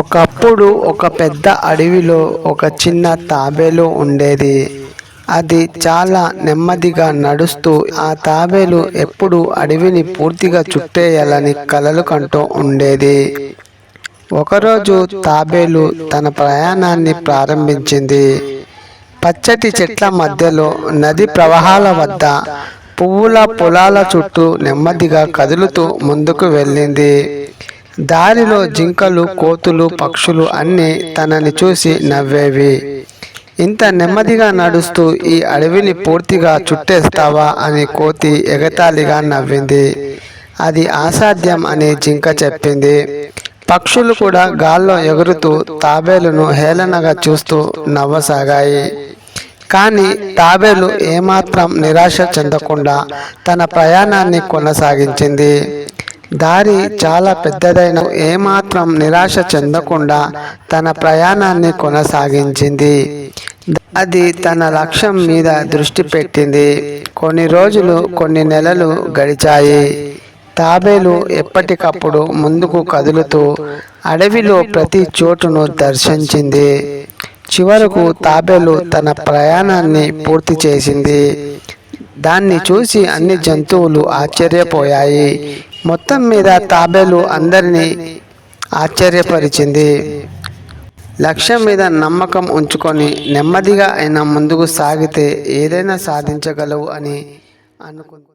ఒకప్పుడు ఒక పెద్ద అడవిలో ఒక చిన్న తాబేలు ఉండేది. అది చాలా నెమ్మదిగా నడుస్తూ ఆ తాబేలు ఎప్పుడు అడవిని పూర్తిగా చుట్టేయాలని కలలు కంటూ ఉండేది. ఒకరోజు తాబేలు తన ప్రయాణాన్ని ప్రారంభించింది. పచ్చటి చెట్ల మధ్యలో నది ప్రవాహాల వద్ద పువ్వుల పొలాల చుట్టూ నెమ్మదిగా కదులుతూ ముందుకు వెళ్ళింది. దారిలో జింకలు కోతులు పక్షులు అన్నీ తనని చూసి నవ్వేవి. ఇంత నెమ్మదిగా నడుస్తూ ఈ అడవిని పూర్తిగా చుట్టేస్తావా అని కోతి ఎగతాళిగా నవ్వింది. అది అసాధ్యం అని జింక చెప్పింది. పక్షులు కూడా గాల్లో ఎగురుతూ తాబేలును హేళనగా చూస్తూ నవ్వసాగాయి. కానీ తాబేలు ఏమాత్రం నిరాశ చెందకుండా తన ప్రయాణాన్ని కొనసాగించింది. దారి చాలా పెద్దదైన ఏమాత్రం నిరాశ చెందకుండా తన ప్రయాణాన్ని కొనసాగించింది. అది తన లక్ష్యం మీద దృష్టి పెట్టింది. కొన్ని రోజులు కొన్ని నెలలు గడిచాయి. తాబేలు ఎప్పటికప్పుడు ముందుకు కదులుతూ అడవిలో ప్రతి చోటును దర్శించింది. చివరకు తాబేలు తన ప్రయాణాన్ని పూర్తి చేసింది. దాన్ని చూసి అన్ని జంతువులు ఆశ్చర్యపోయాయి. మొత్తం మీద తాబేలు అందరినీ ఆశ్చర్యపరిచింది. లక్ష్యం మీద నమ్మకం ఉంచుకొని నెమ్మదిగా అయినా ముందుకు సాగితే ఏదైనా సాధించగలవు అని అనుకుంది.